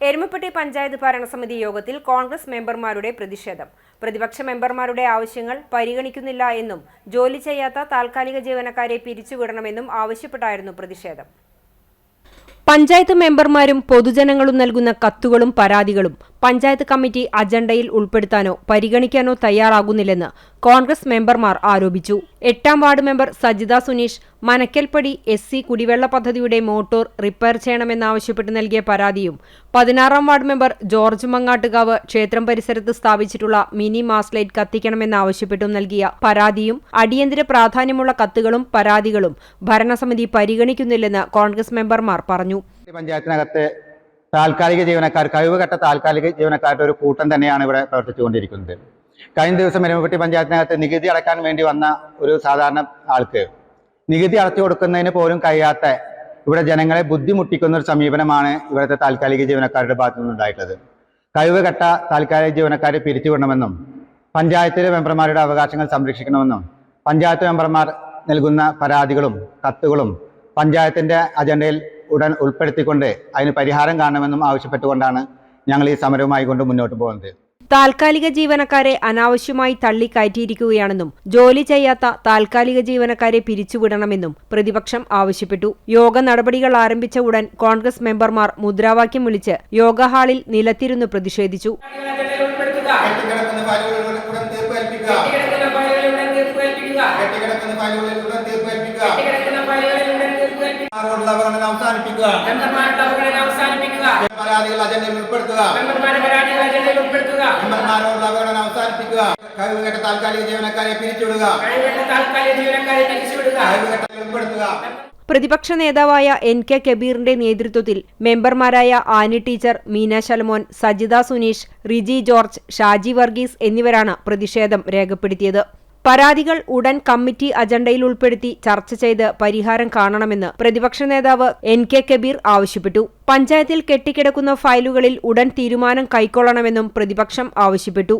എരുമപ്പെട്ടി പഞ്ചായത്ത് ഭരണസമിതി യോഗത്തിൽ കോൺഗ്രസ് മെമ്പർമാരുടെ പ്രതിഷേധം. പ്രതിപക്ഷ മെമ്പർമാരുടെ ആവശ്യങ്ങൾ പരിഗണിക്കുന്നില്ല എന്നും ജോലി ചെയ്യാത്ത താൽക്കാലിക ജീവനക്കാരെ പിരിച്ചുവിടണമെന്നും ആവശ്യപ്പെട്ടായിരുന്നു പ്രതിഷേധം. പഞ്ചായത്ത് മെമ്പർമാരും പൊതുജനങ്ങളും നൽകുന്ന കത്തുകളും പരാതികളും പഞ്ചായത്ത് കമ്മിറ്റി അജണ്ടയിൽ ഉൾപ്പെടുത്താനോ പരിഗണിക്കാനോ തയ്യാറാകുന്നില്ലെന്ന് കോൺഗ്രസ് മെമ്പർമാർ ആരോപിച്ചു. എട്ടാം ward member Sajitha Suneesh Manakkalpadi S C കുടിവെള്ള പദ്ധതിയുടെ മോട്ടോർ റിപ്പയർ ചെയ്യണമെന്നാവശ്യപ്പെട്ട് നൽകിയ പരാതിയും പതിനാറാം വാർഡ് മെമ്പർ ജോർജ് മങ്ങാട്ടുകാവ് ക്ഷേത്രം പരിസരത്ത് സ്ഥാപിച്ചിട്ടുള്ള മിനി മാസ്ലൈറ്റ് കത്തിക്കണമെന്നാവശ്യപ്പെട്ടും നൽകിയ പരാതിയും അടിയന്തര പ്രാധാന്യമുള്ള കത്തുകളും പരാതികളും ഭരണസമിതി പരിഗണിക്കുന്നില്ലെന്ന് കോൺഗ്രസ് മെമ്പർമാർ പറഞ്ഞു. പഞ്ചായത്തിനകത്ത് താൽക്കാലിക ജീവനക്കാർ കഴിവുകെട്ട താൽക്കാലിക ജീവനക്കാരുടെ ഒരു കൂട്ടം തന്നെയാണ് ഇവിടെ പ്രവർത്തിച്ചുകൊണ്ടിരിക്കുന്നത്. കഴിഞ്ഞ ദിവസം എരുമപ്പെട്ടി പഞ്ചായത്തിനകത്ത് നികുതി അടക്കാൻ വേണ്ടി വന്ന ഒരു സാധാരണ ആൾക്ക് നികുതി അടച്ചു കൊടുക്കുന്നതിന് പോലും കഴിയാത്ത ഇവിടെ ജനങ്ങളെ ബുദ്ധിമുട്ടിക്കുന്ന ഒരു സമീപനമാണ് ഇവിടുത്തെ താൽക്കാലിക ജീവനക്കാരുടെ ഭാഗത്തു നിന്നുണ്ടായിട്ടുള്ളത്. കഴിവുകെട്ട താൽക്കാലിക ജീവനക്കാരെ പിരിച്ചുവിടണമെന്നും പഞ്ചായത്തിലെ മെമ്പർമാരുടെ അവകാശങ്ങൾ സംരക്ഷിക്കണമെന്നും പഞ്ചായത്ത് മെമ്പർമാർ നൽകുന്ന പരാതികളും കത്തുകളും പഞ്ചായത്തിന്റെ അജണ്ടയിൽ ഉടൻ ഉൾപ്പെടുത്തിക്കൊണ്ട് അതിന് പരിഹാരം കാണണമെന്നും ആവശ്യപ്പെട്ടുകൊണ്ടാണ് ഞങ്ങൾ ഈ സമരവുമായി കൊണ്ട് മുന്നോട്ട് പോകുന്നത്. താൽക്കാലിക ജീവനക്കാരെ അനാവശ്യമായി തള്ളിക്കയറ്റിയിരിക്കുകയാണെന്നും ജോലി ചെയ്യാത്ത താൽക്കാലിക ജീവനക്കാരെ പിരിച്ചുവിടണമെന്നും പ്രതിപക്ഷം ആവശ്യപ്പെട്ടു. യോഗ നടപടികൾ ആരംഭിച്ച ഉടൻ കോൺഗ്രസ് മെമ്പർമാർ മുദ്രാവാക്യം വിളിച്ച് യോഗ ഹാളിൽ നിലത്തിരുന്ന് പ്രതിഷേധിച്ചു. ഉടൻ അവസാനിപ്പിക്കുക. പരാതികൾ അജണ്ടയിൽ ഉൾപ്പെടുത്തുക. മെമ്പർമാരോടുള്ള അവഗണന അവസാനിപ്പിക്കുക കഴിവുകെട്ട താൽക്കാലിക ജീവനക്കാരെ പിരിച്ചുവിടുക കഴിവുകെട്ട താൽക്കാലിക ജീവനക്കാരെ പിരിച്ചുവിടുക. കഴിവുകെട്ട ഉൾപ്പെടുത്തുക പ്രതിപക്ഷ നേതാവായ എൻ കെ കബീറിന്റെ നേതൃത്വത്തിൽ മെമ്പർമാരായ Annie teacher Meena Shalomon Sajitha Suneesh Riji George Shaji Varghese എന്നിവരാണ് പ്രതിഷേധം രേഖപ്പെടുത്തിയത് പരാതികൾ ഉടൻ കമ്മിറ്റി അജണ്ടയിൽ ഉൾപ്പെടുത്തി ചർച്ച ചെയ്ത് പരിഹാരം കാണണമെന്ന് പ്രതിപക്ഷ നേതാവ് എൻ കെ കബീർ ആവശ്യപ്പെട്ടു. പഞ്ചായത്തിൽ കെട്ടിക്കിടക്കുന്ന ഫയലുകളിൽ ഉടൻ തീരുമാനം കൈക്കൊള്ളണമെന്നും പ്രതിപക്ഷം ആവശ്യപ്പെട്ടു.